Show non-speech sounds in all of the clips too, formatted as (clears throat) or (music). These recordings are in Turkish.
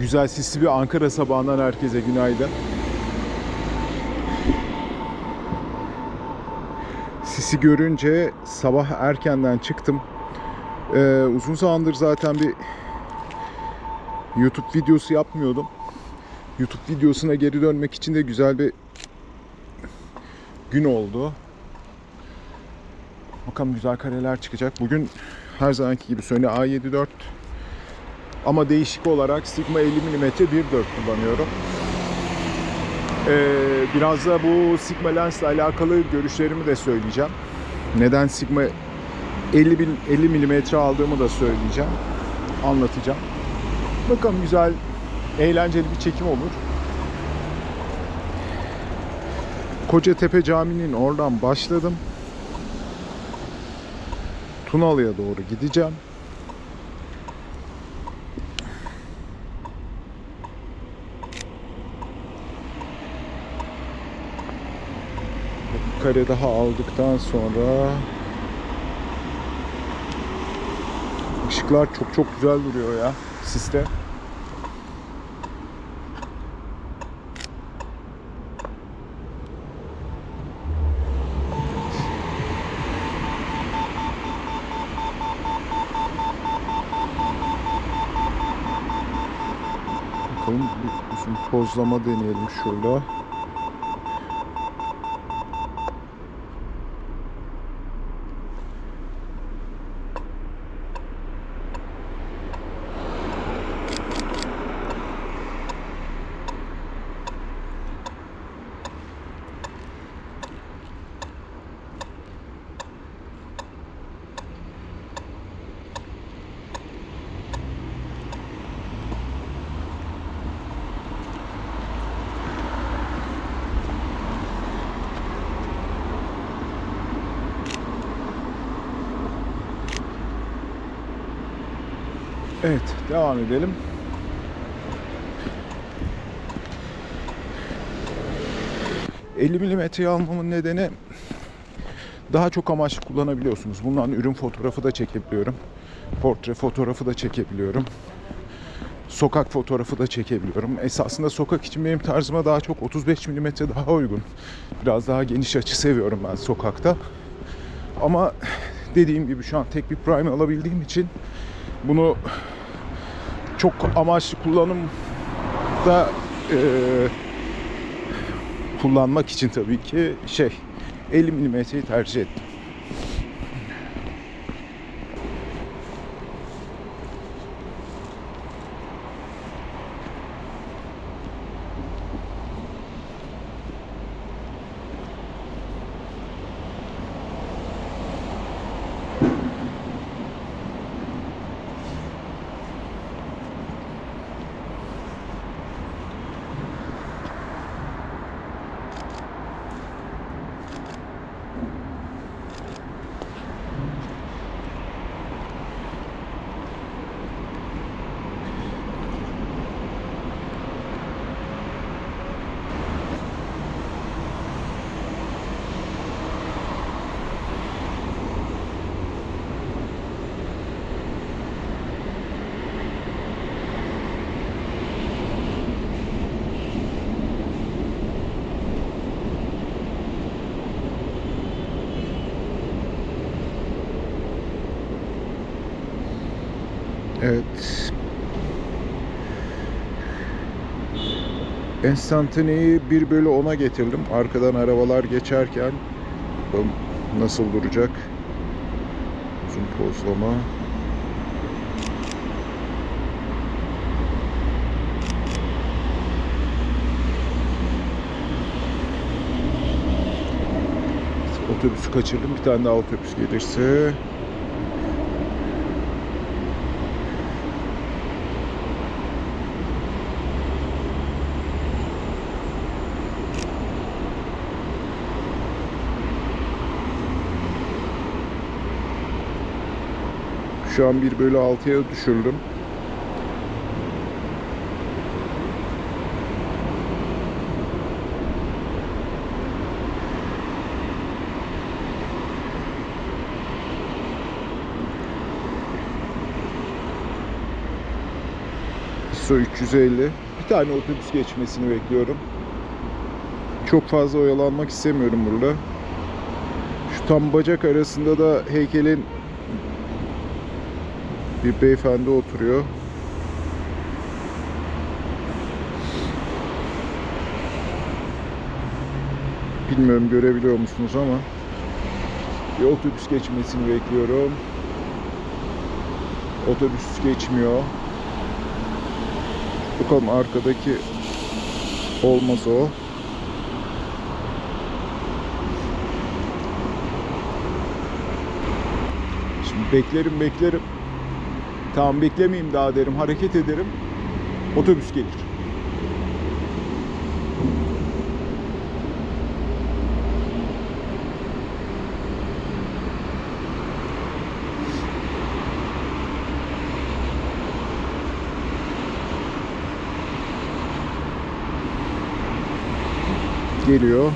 Güzel sisli bir Ankara sabahından herkese günaydın. Sisi görünce sabah erkenden çıktım. Ee, uzun zamandır zaten bir YouTube videosu yapmıyordum. YouTube videosuna geri dönmek için de güzel bir gün oldu. Bakalım güzel kareler çıkacak. Bugün her zamanki gibi Sony A74 ama değişik olarak Sigma 50 mm 1.4 kullanıyorum. Ee, biraz da bu Sigma lens ile alakalı görüşlerimi de söyleyeceğim. Neden Sigma 50 bin 50 mm aldığımı da söyleyeceğim. Anlatacağım. Bakalım güzel, eğlenceli bir çekim olur. Kocatepe Camii'nin oradan başladım. Tunalı'ya doğru gideceğim. Kare daha aldıktan sonra ışıklar çok çok güzel duruyor ya siste. Bakalım bir uzun pozlama deneyelim şurada. Evet, devam edelim. ...50 milimetreyi almamın nedeni... ...daha çok amaçlı kullanabiliyorsunuz. Bundan ürün fotoğrafı da çekebiliyorum. Portre fotoğrafı da çekebiliyorum. Sokak fotoğrafı da çekebiliyorum. Esasında sokak için benim tarzıma daha çok 35 milimetre daha uygun. Biraz daha geniş açı seviyorum ben sokakta. Ama dediğim gibi şu an tek bir prime alabildiğim için... ...bunu çok amaçlı kullanımda e, kullanmak için tabii ki şey 50 milimetreyi tercih ettim. Evet. Enstantaneyi 1 bölü 10'a getirdim. Arkadan arabalar geçerken bakalım nasıl duracak. Uzun pozlama. Otobüsü kaçırdım. Bir tane daha otobüs gelirse Şu an 1 bölü 6'ya düşürdüm. ISO 350. Bir tane otobüs geçmesini bekliyorum. Çok fazla oyalanmak istemiyorum burada. Şu tam bacak arasında da heykelin bir beyefendi oturuyor. Bilmiyorum görebiliyor musunuz ama bir otobüs geçmesini bekliyorum. Otobüs geçmiyor. Bakalım arkadaki olmaz o. Şimdi beklerim beklerim. Tamam beklemeyeyim daha derim. Hareket ederim. Otobüs gelir. Geliyor.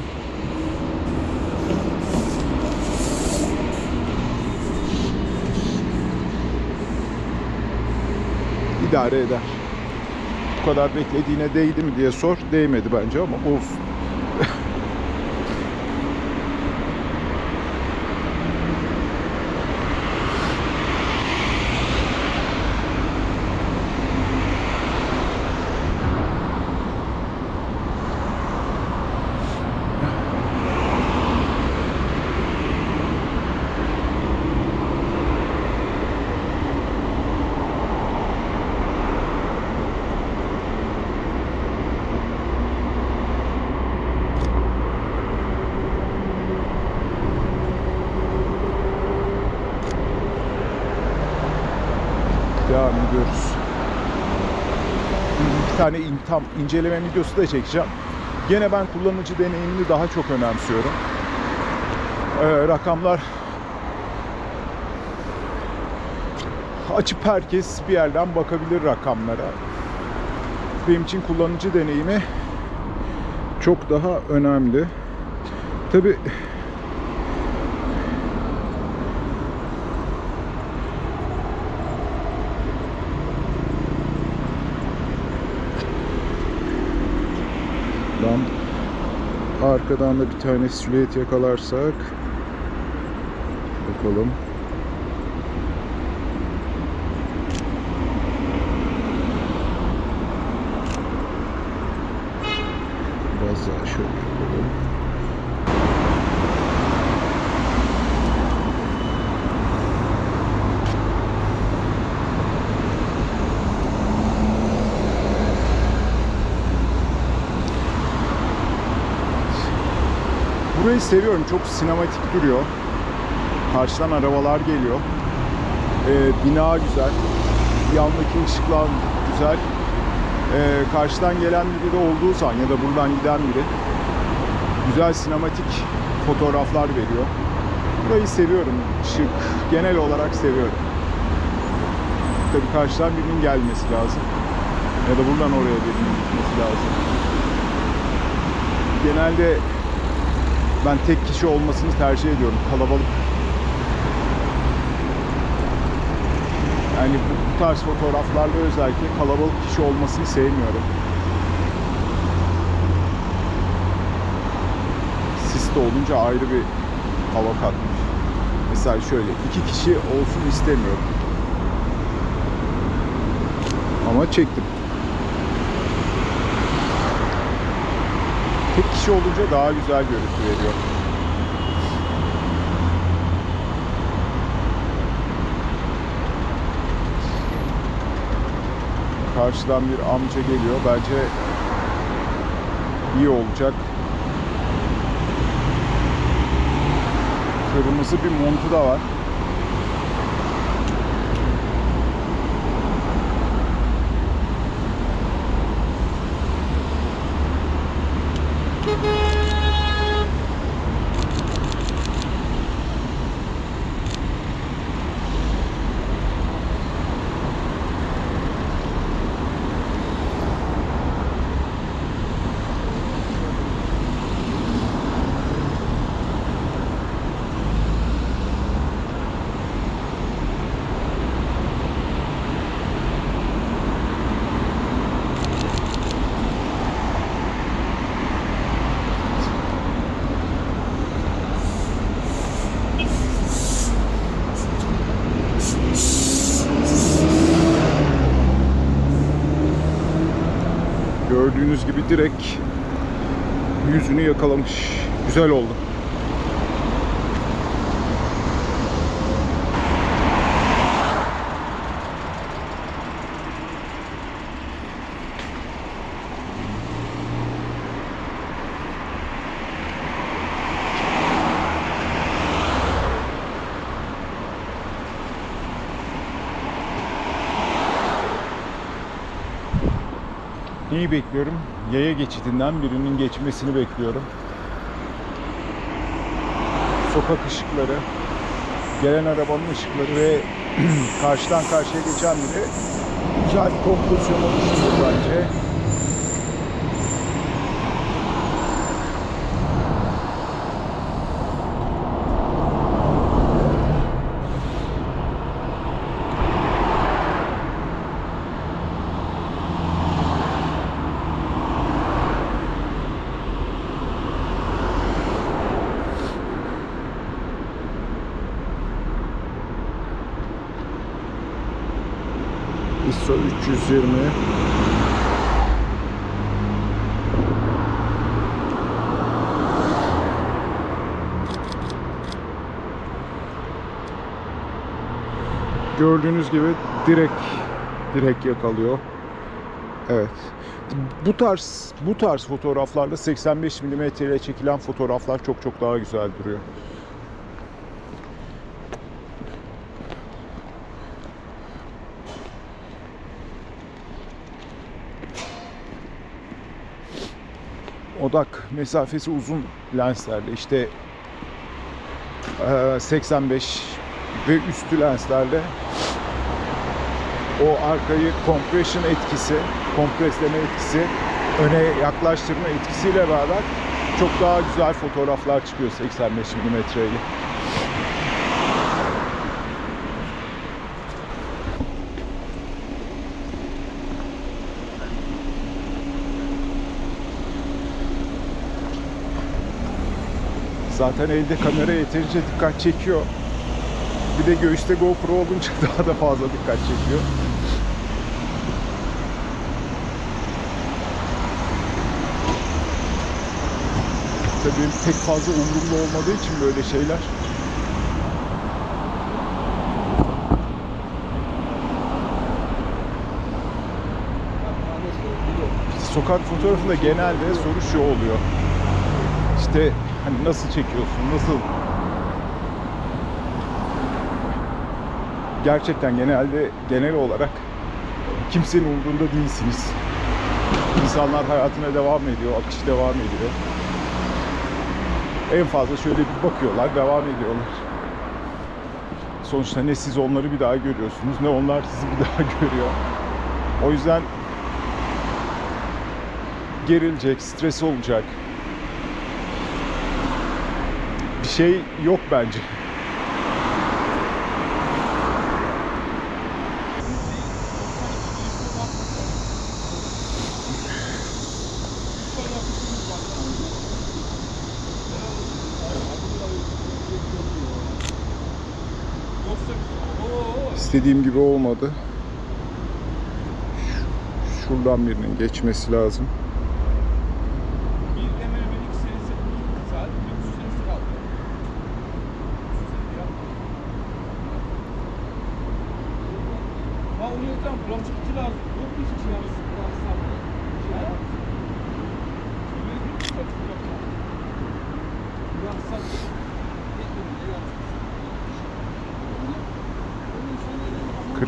İdare eder. Bu kadar beklediğine değdi mi diye sor. Değmedi bence ama olsun. (laughs) Devam ediyoruz. Bir tane in, tam inceleme videosu da çekeceğim. Gene ben kullanıcı deneyimini daha çok önemsiyorum. Ee, rakamlar açıp herkes bir yerden bakabilir rakamlara. Benim için kullanıcı deneyimi çok daha önemli. Tabi arkadan da bir tane silüet yakalarsak bakalım. Biraz daha şöyle yapalım. Burayı seviyorum. Çok sinematik duruyor. Karşıdan arabalar geliyor. Ee, bina güzel. Yandaki ışıklar güzel. Ee, karşıdan gelen biri de olduğu zaman ya da buradan giden biri güzel sinematik fotoğraflar veriyor. Burayı seviyorum. Şık. Genel olarak seviyorum. Tabii karşıdan birinin gelmesi lazım. Ya da buradan oraya birinin gitmesi lazım. Genelde ben tek kişi olmasını tercih ediyorum. Kalabalık. Yani bu, tarz fotoğraflarda özellikle kalabalık kişi olmasını sevmiyorum. Sis de olunca ayrı bir hava katmış. Mesela şöyle iki kişi olsun istemiyorum. Ama çektim. Tek kişi olunca daha güzel görüntü veriyor. Karşıdan bir amca geliyor. Bence iyi olacak. Kırmızı bir montu da var. Gördüğünüz gibi direkt yüzünü yakalamış. Güzel oldu. Neyi bekliyorum? Yaya geçidinden birinin geçmesini bekliyorum. Sokak ışıkları, gelen arabanın ışıkları ve (clears throat) karşıdan karşıya geçen biri güzel kompozisyon oluşturuyor bence. ISO 320 Gördüğünüz gibi direkt direkt yakalıyor. Evet. Bu tarz bu tarz fotoğraflarda 85 mm ile çekilen fotoğraflar çok çok daha güzel duruyor. Odak mesafesi uzun lenslerde işte eee, 85 ve üstü lenslerde o arkayı compression etkisi, kompresleme etkisi, öne yaklaştırma etkisiyle beraber çok daha güzel fotoğraflar çıkıyor 85 mm ile. Zaten elde kamera yeterince dikkat çekiyor. Bir de göğüste GoPro olunca (laughs) daha da fazla dikkat çekiyor. Tabii pek fazla umurumda olmadığı için böyle şeyler. Sokak fotoğrafında genelde soru şu oluyor. İşte hani nasıl çekiyorsun, nasıl gerçekten genelde genel olarak kimsenin umurunda değilsiniz. İnsanlar hayatına devam ediyor, akış devam ediyor. En fazla şöyle bir bakıyorlar, devam ediyorlar. Sonuçta ne siz onları bir daha görüyorsunuz, ne onlar sizi bir daha (laughs) görüyor. O yüzden gerilecek, stres olacak. Bir şey yok bence. İstediğim gibi olmadı. Şuradan birinin geçmesi lazım.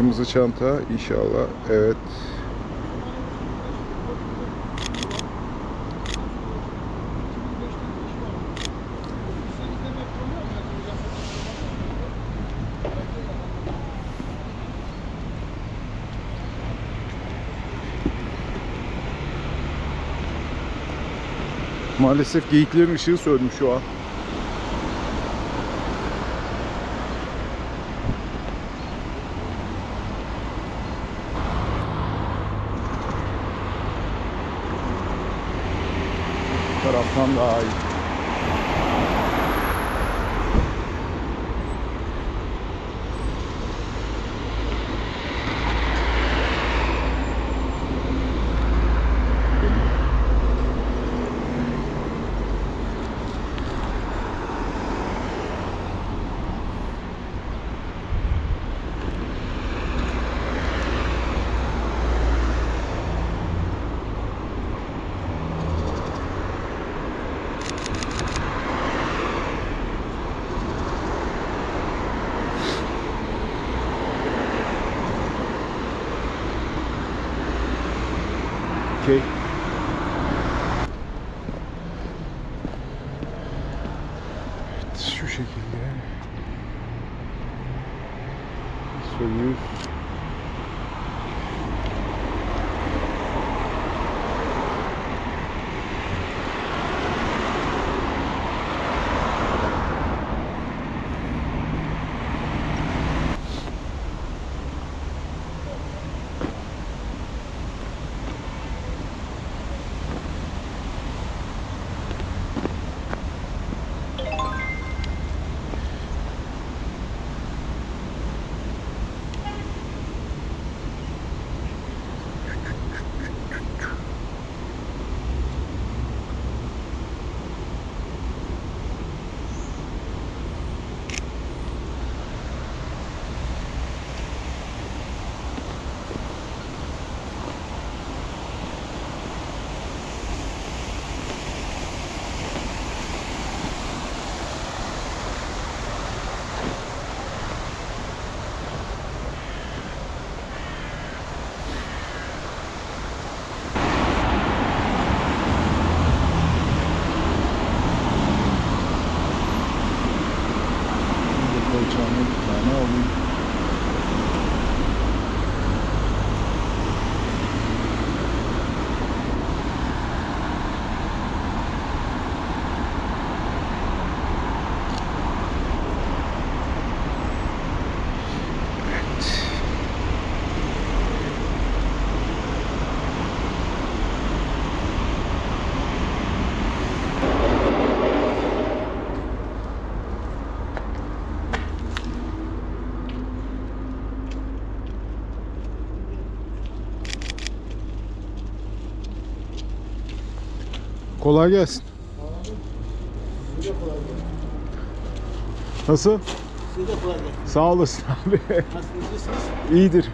Kırmızı çanta inşallah. Evet. Maalesef geyiklerin ışığı sönmüş şu an. Bu taraftan şekilde. Soyuz. Şimdi Kolay gelsin. Nasıl? Size de kolay gelsin. Sağ olasın abi. Nasılsınız? İyidir.